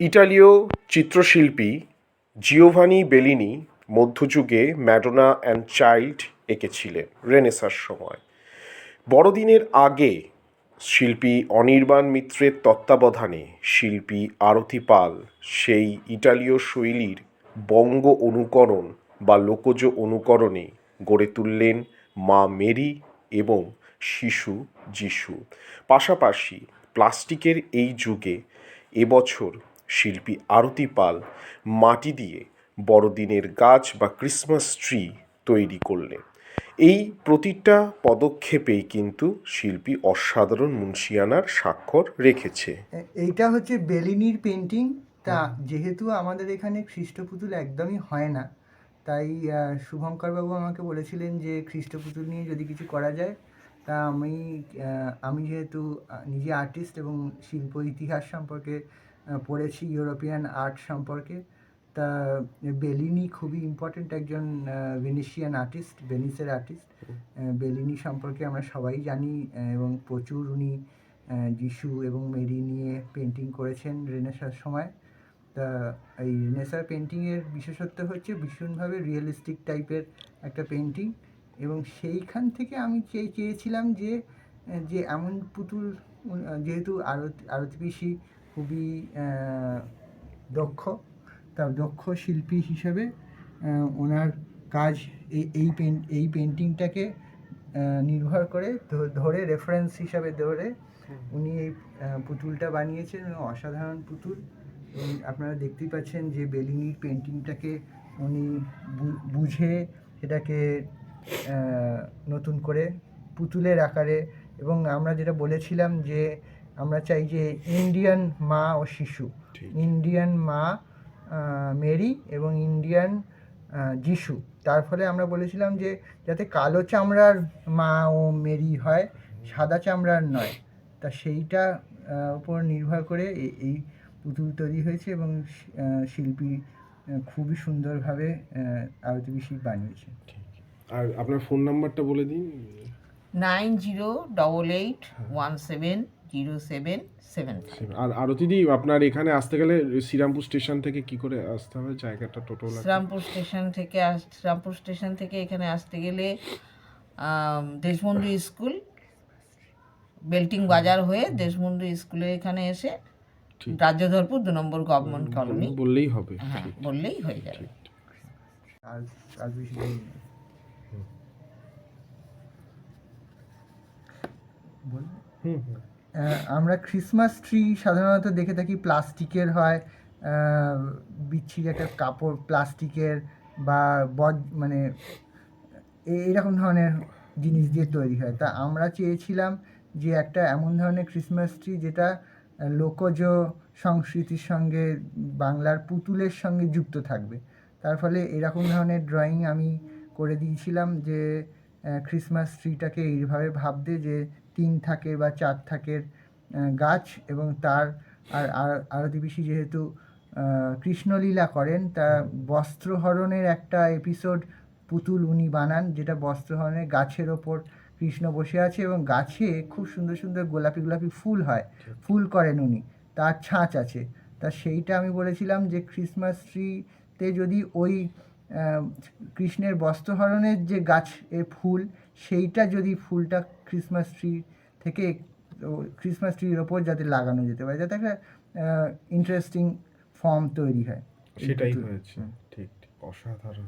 ইতালীয় চিত্রশিল্পী Giovanni Bellini মধ্যযুগে ম্যাডোনা অ্যান্ড চাইল্ড এঁকেছিলেন রেনেসাঁর সময়। বড়দিনের আগে শিল্পী অনির্বাণ মিত্রের তত্ত্বাবধানে শিল্পী আরতি পাল সেই ইটালীয় শৈলীর বঙ্গ অনুকরণ বা লোকজ অনুকরণে গড়ে তুললেন মা মেরি এবং শিশু যিশু। পাশাপাশি প্লাস্টিকের এই যুগে এবছর শিল্পী আরতি পাল মাটি দিয়ে বড়দিনের গাছ বা ক্রিসমাস ট্রি তৈরি করলেন। এই প্রতিটা পদক্ষেপেই কিন্তু শিল্পী অসাধারণ মুন্সিয়ানার স্বাক্ষর রেখেছে। এইটা হচ্ছে বেলিনির পেন্টিং তা যেহেতু আমাদের এখানে খ্রিস্ট পুতুল একদমই হয় না তাই শুভঙ্করবাবু আমাকে বলেছিলেন যে খ্রিস্ট পুতুল নিয়ে যদি কিছু করা যায় তা আমি আমি যেহেতু নিজে আর্টিস্ট এবং শিল্প ইতিহাস সম্পর্কে পড়েছি ইউরোপিয়ান আর্ট সম্পর্কে। তা বেলিনি খুবই ইম্পর্টেন্ট একজন ভেনিসিয়ান আর্টিস্ট ভেনিসের আর্টিস্ট বেলিনি সম্পর্কে আমরা সবাই জানি এবং প্রচুর উনি যিশু এবং মেরি নিয়ে পেন্টিং করেছেন রেনেসার সময়। তা এই রেনেসার পেন্টিংয়ের বিশেষত্ব হচ্ছে ভীষণভাবে রিয়েলিস্টিক টাইপের একটা পেন্টিং এবং সেইখান থেকে আমি চেয়ে চেয়েছিলাম যে যে এমন পুতুল যেহেতু আরতি আরতি পিসি খুবই দক্ষ। তা দক্ষ শিল্পী হিসেবে ওনার কাজ এই এই পেন, এই পেন্টিংটাকে নির্ভর করে ধরে রেফারেন্স হিসাবে ধরে উনি এই পুতুলটা বানিয়েছেন। অসাধারণ পুতুল। আপনারা দেখতেই পাচ্ছেন যে বেলিনির পেন্টিংটাকে উনি বুঝে সেটাকে নতুন করে পুতুলের আকারে। এবং আমরা যেটা বলেছিলাম যে আমরা চাই যে ইন্ডিয়ান মা ও শিশু ইন্ডিয়ান মা মেরি এবং ইন্ডিয়ান যিশু। তার ফলে আমরা বলেছিলাম যে যাতে কালো চামড়ার মা ও মেরি হয় সাদা চামড়ার নয়। তা সেইটা উপর নির্ভর করে এই পুতুল তৈরি হয়েছে এবং শিল্পী খুবই সুন্দরভাবে আরতি পিসি বানিয়েছে। আর আপনার ফোন নাম্বারটা বলে দিন। Nine zero double eight one seven zero seven seven আর আরতিদি আপনার এখানে আসতে গেলে শ্রীরামপুর স্টেশন থেকে কি করে আসতে হবে? জায়গাটা টোটো শ্রীরামপুর স্টেশন থেকে আস শ্রীরামপুর স্টেশন থেকে এখানে আসতে গেলে দেশবন্ধু স্কুল বেল্টিং বাজার হয়ে দেশবন্ধু স্কুলের এখানে এসে রাজ্যধরপুর দু নম্বর গভর্নমেন্ট কলোনি বললেই হবে। হ্যাঁ বললেই হয়ে যাবে। হুম হুম। আমরা ক্রিসমাস ট্রি সাধারণত দেখে থাকি প্লাস্টিকের হয় বিচ্ছিরি একটা কাপড় প্লাস্টিকের বা বজ মানে এ- এরকম ধরনের জিনিস দিয়ে তৈরি হয়। তা আমরা চেয়েছিলাম যে একটা এমন ধরনের ক্রিসমাস ট্রি যেটা লোকজ সংস্কৃতির সঙ্গে, বাংলার পুতুলের সঙ্গে যুক্ত থাকবে। তার ফলে এরকম ধরনের ড্রয়িং আমি করে দিয়েছিলাম যে ক্রিসমাস ট্রিটাকে এইভাবে ভাবতে যে তিন থাকে বা চার থাকের গাছ এবং তার আর আর আরতি পিসি যেহেতু কৃষ্ণলীলা করেন, তা বস্ত্রহরণের একটা এপিসোড পুতুল উনি বানান, যেটা বস্ত্রহরণের গাছের ওপর কৃষ্ণ বসে আছে এবং গাছে খুব সুন্দর সুন্দর গোলাপি গোলাপি ফুল হয়, ফুল করেন উনি, তার ছাঁচ আছে। তা সেইটা আমি বলেছিলাম যে ক্রিসমাস ট্রিতে যদি ওই কৃষ্ণের বস্ত্রহরণের যে গাছ এ ফুল সেইটা যদি ফুলটা ক্রিসমাস ট্রি থেকে ক্রিসমাস ট্রির ওপর যাতে লাগানো যেতে পারে যাতে একটা ইন্টারেস্টিং ফর্ম তৈরি হয়। সেটাই। হয়েছে। ঠিক ঠিক। অসাধারণ।